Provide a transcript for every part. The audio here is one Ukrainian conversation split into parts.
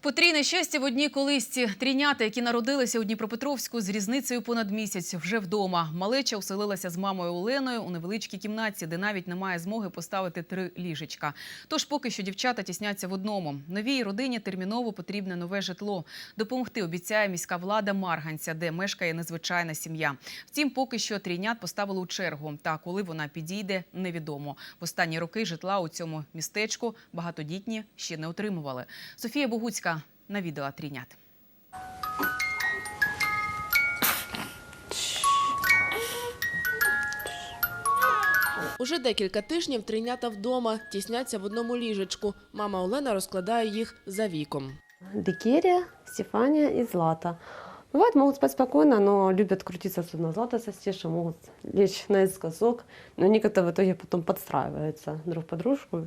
Потрійне щастя в одній колисці. Трійнята, які народилися у Дніпропетровську з різницею понад місяць, вже вдома. Малеча оселилася з мамою Оленою у невеличкій кімнаті, де навіть немає змоги поставити три ліжечка. Тож поки що дівчата тісняться в одному. Новій родині терміново потрібне нове житло. Допомогти обіцяє міська влада Марганця, де мешкає незвичайна сім'я. Втім, поки що трійнят поставили у чергу. Та коли вона підійде, невідомо. В останні роки житла у цьому містечку багатодітні ще не отримували. Софія Богуцька навідала трійнят. Уже декілька тижнів трійнята вдома, тісняться в одному ліжечку. Мама Олена розкладає їх за віком. Декерия, Стефания и Злата. Бывает, могут спать спокойно, но любят крутиться, особенно Злата со Стешей, могут лечь наискосок, но они как-то в итоге потом подстраиваются друг под дружку.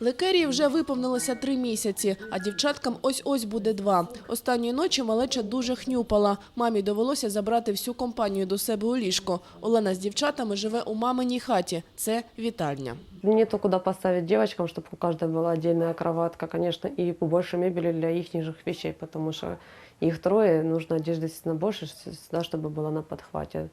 Лекерії вже виповнилося три місяці, а дівчаткам ось-ось буде два. Останньої ночі малеча дуже хнюпала. Мамі довелося забрати всю компанію до себе у ліжко. Олена з дівчатами живе у маминій хаті. Це вітальня. Нету куда поставить девочкам, чтобы у каждой была отдельная кроватка, конечно, и побольше мебели для их вещей, потому что их трое, нужно одежды действительно больше, всегда, чтобы было на подхвате.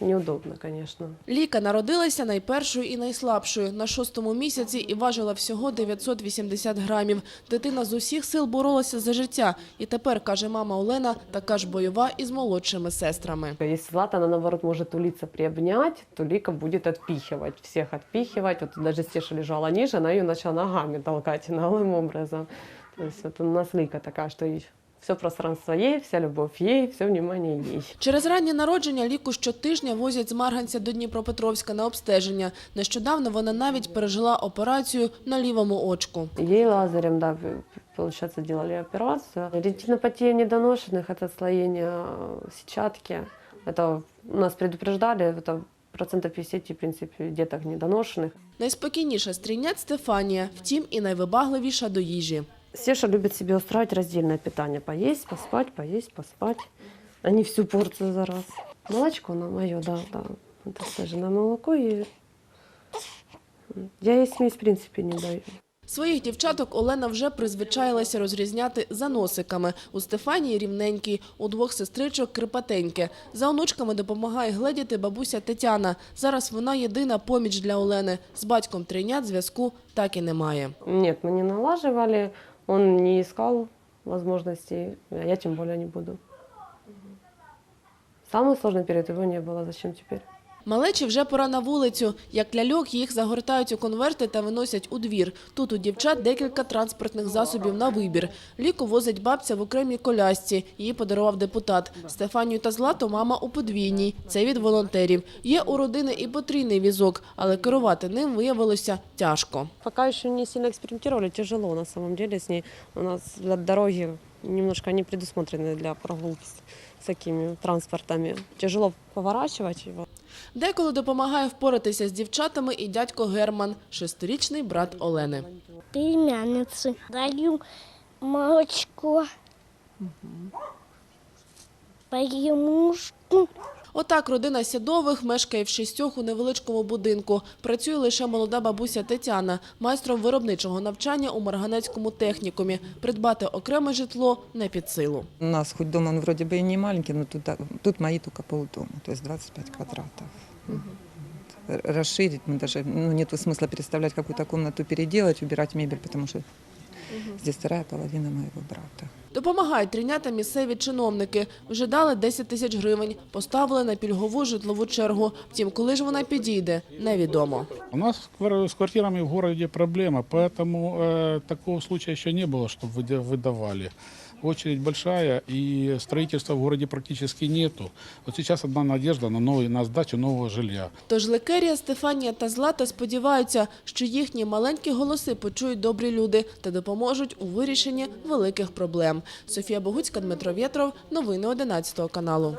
Неудобно, конечно. Ліка народилася найпершою і найслабшою на шостому місяці і важила всього 980 грамів. Дитина з усіх сил боролася за життя. І тепер, каже мама Олена, така ж бойова із молодшими сестрами. Если Злата, она, наоборот, может улиться приобнять, то Лика будет отпихивать, всех отпихивать. Вот даже Стеша лежала ниже, она ее начала ногами толкать наглым образом. То есть вот у нас Лика такая, что все пространство ей, вся любовь ей, все внимание ей. Через раннє народження ліку щотижня возять з Марганця до Дніпропетровська на обстеження. Нещодавно вона навіть пережила операцію на лівому очку. Ей лазерем, да, п- получается, делали операцию. Ретинопатия недоношенных, это отслоение э, сетчатки. Это у нас предупреждали, это процентов 50, в принципе, деток недоношенных. Найспокійніша стрійнять Стефанія, втім і найвибагливіша до їжі. Сеша любит себе устраивать раздельное питание. Поесть, поспать, поесть, поспать. А не всю порцию за раз. Молочко на мое, да, да. Это саженое молоко. И... Я ей смесь в принципе не даю. Своїх дівчаток Олена вже призвичаїлася розрізняти за носиками. У Стефанії рівненький, у двох сестричок крипатеньке. За онучками допомагає гледіти бабуся Тетяна. Зараз вона єдина поміч для Олени. З батьком тринят зв'язку так і немає. Нет, мы не налаживали. Он не искал возможностей. а Я тем более не буду. Самый сложный период его не было. Зачем теперь? Малечі вже пора на вулицю. Як ляльок їх загортають у конверти та виносять у двір. Тут у дівчат декілька транспортних засобів на вибір. Ліку возить бабця в окремій колясці. Її подарував депутат. Стефанію та Злату мама у подвійній. Це від волонтерів. Є у родини і потрійний візок, але керувати ним виявилося тяжко. Пока еще не сильно экспериментировали, тяжело на самом деле с ней. У нас для дороги немножко не предусмотрены для прогулки с такими транспортами. Тяжело поворачивать его. Деколи допомагає впоратися з дівчатами і дядько Герман, шестирічний брат Олени. племяннице. Даю молочко. Погремушку. Отак родина Сідових мешкає в шістьох у невеличкому будинку. Працює лише молода бабуся Тетяна, майстром виробничого навчання у Марганецькому технікумі. Придбати окреме житло не під силу. У нас хоть дом, он вроде бы и не маленький, но тут, тут мои только полдома, то есть 25 квадратов. Р- Расширить мы даже, ну, нет смысла переставлять какую-то комнату, переделать, убирать мебель, потому что здесь вторая половина моего брата. Допомагають трійнята місцеві чиновники. Вже дали 10 тисяч гривень, поставили на пільгову житлову чергу. Втім, коли ж вона підійде, невідомо. У нас с квар- с квартирами в городе проблема, поэтому э, такого случая еще не было, чтобы выда- выдавали. Очередь большая, и строительства в городе практически нету. Вот сейчас одна надежда на, новый, на сдачу нового жилья. Тож Лекерія, Стефанія та Злата сподіваються, що їхні маленькі голоси почують добрі люди та допоможуть у вирішенні великих проблем. Софія Богуцька, Дмитро Вєтров. Новини 11 каналу.